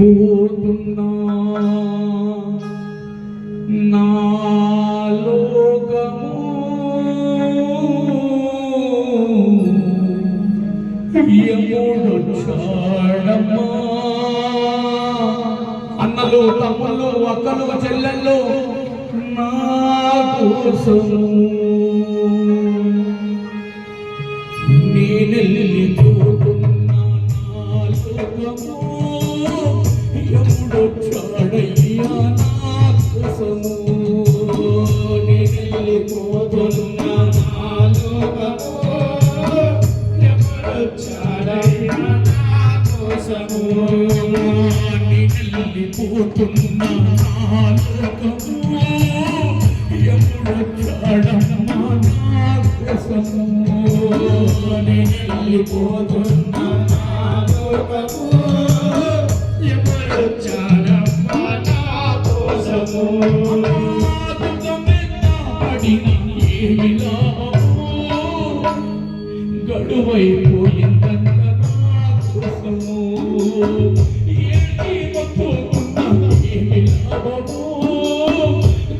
పోతున్నా. నాలోకము యముడు చాడమ్మా అన్నలు తమ్ముళ్ళు అక్కలు చెల్లెళ్ళు నా కోసము. నేనెల్లి కాలిపోతున్న ఆలోకము ఎవరొచ్చాడైనా నా కోసము? గడువైపోయిందంత నా కోసము ఏమి లాభము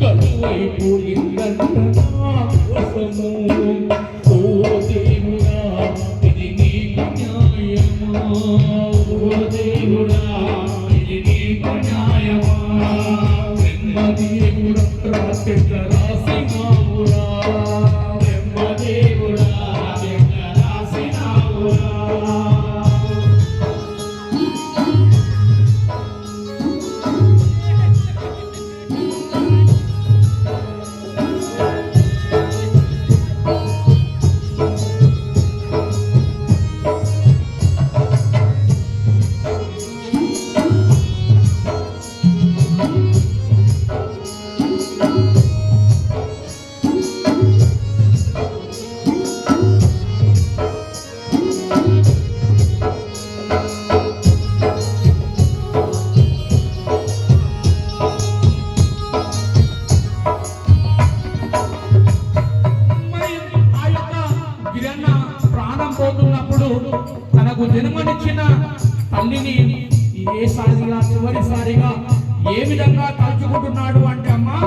గడువైపోయిందంత నా కోసము. తల్లిని ఏ సారిగా చివరిసారిగా ఏ విధంగా తలుచుకుంటున్నాడు అంటే అమ్మా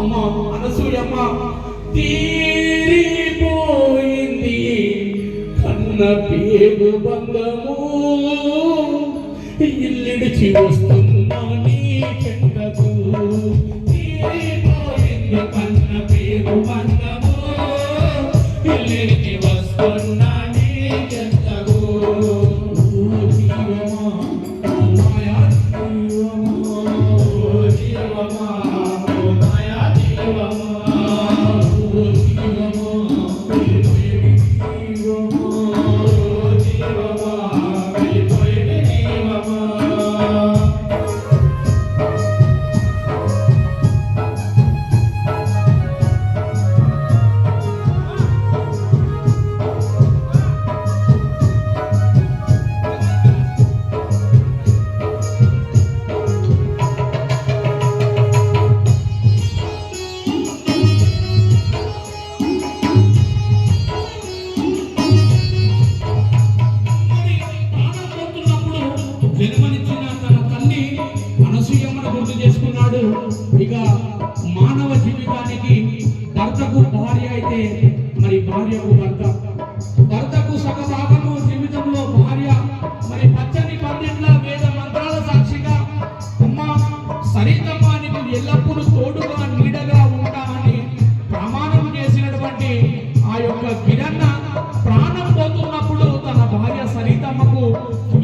అమ్మ అనసూయమ్మ. తీరిపోయింది కన్న పేరు బంగము ఇల్లిడిచి వస్తుంది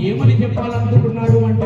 ఏమని చెప్పాలనుకుంటున్నాడు అంటే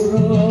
Oh.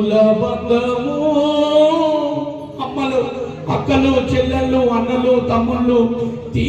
కులబంధము అమ్మలు అక్కలు చెల్లెళ్ళు అన్నలు తమ్ముళ్ళు తీ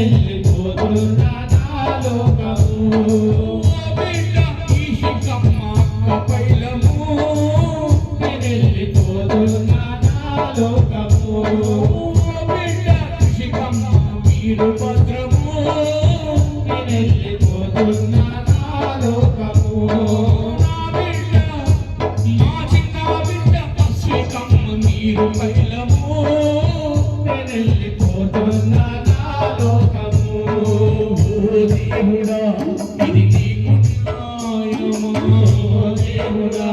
Amen. జన్మదేవుడా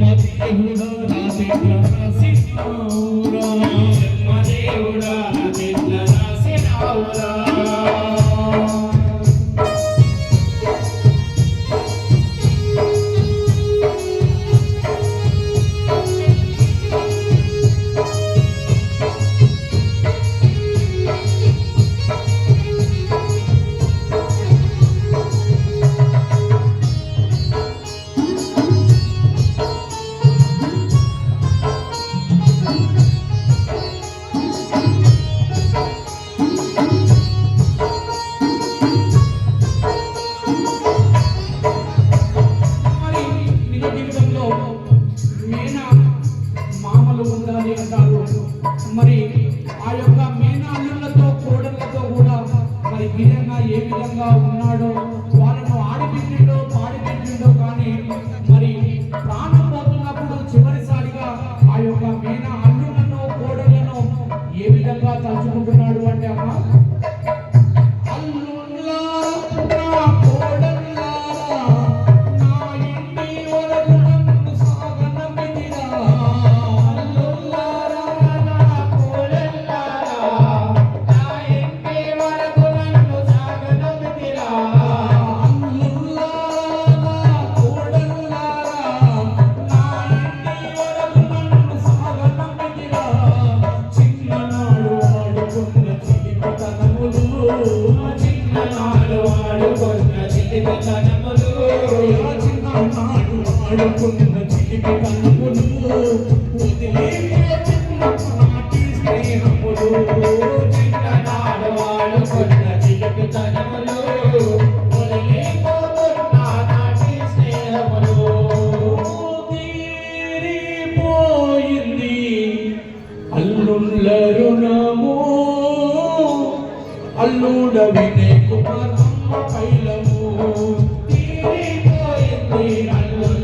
రాజేంద్ర నరసింహ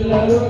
పిల్లలు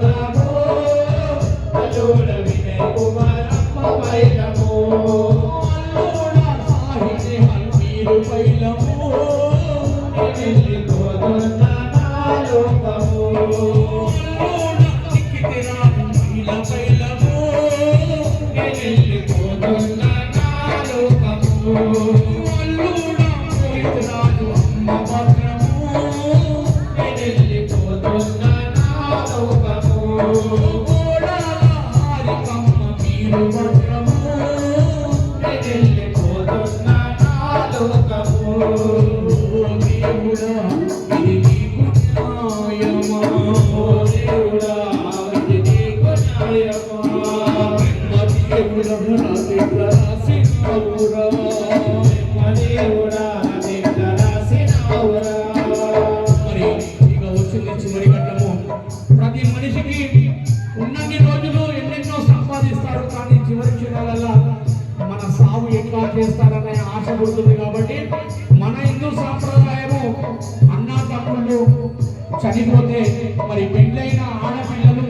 మరి పెళ్ళైన ఆడపిల్లలు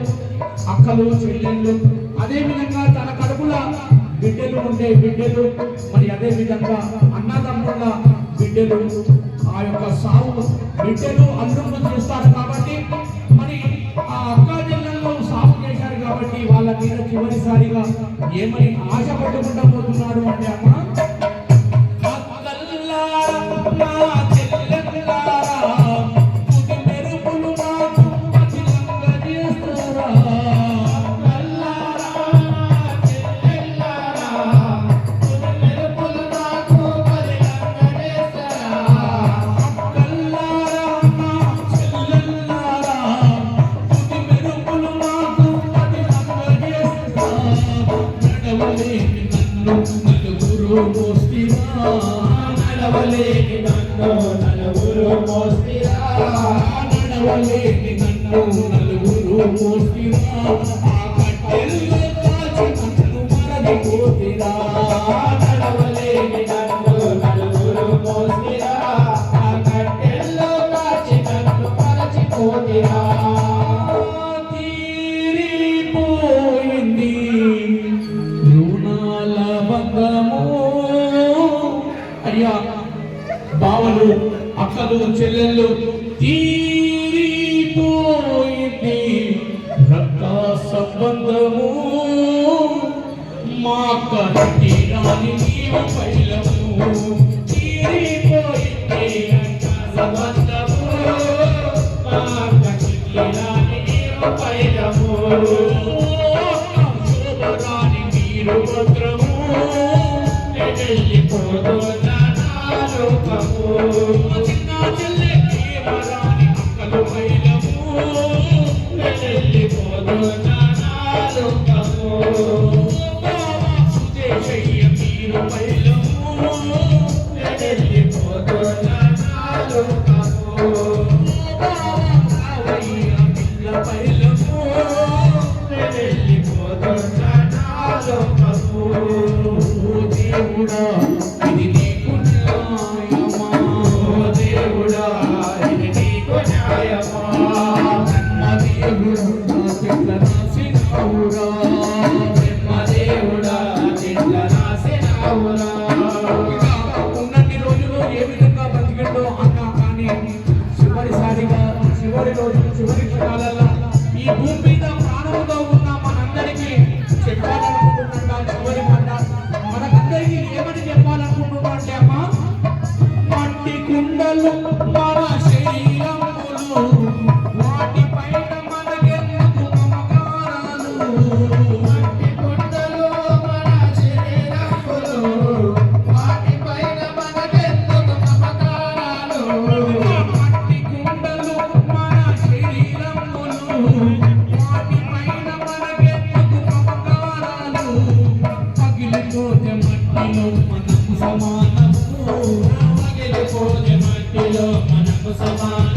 అక్కలు చెల్లెళ్ళు అదేవిధంగా తన కడుపుల బిడ్డలు ఉండే బిడ్డలు మరి అదే విధంగా అన్నదమ్ముల బిడ్డలు ఆ యొక్క సాగు బిడ్డలు అందరూ చూస్తారు కాబట్టి మరి ఆ అక్క జిల్లాలో సాగు చేశారు కాబట్టి వాళ్ళ మీద చివరిసారిగా ఏమని ఆశ పట్టుకుంటా పోతున్నారు అంటే అమ్మా Kurti Rama you. ಕಿಲೋ ಮನಕು ಸಮಾನ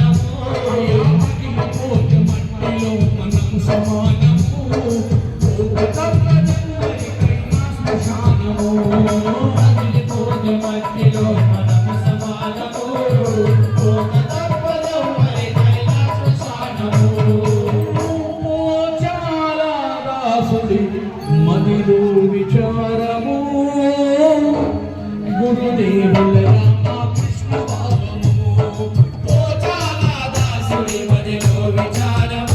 దాసుడి మదిలో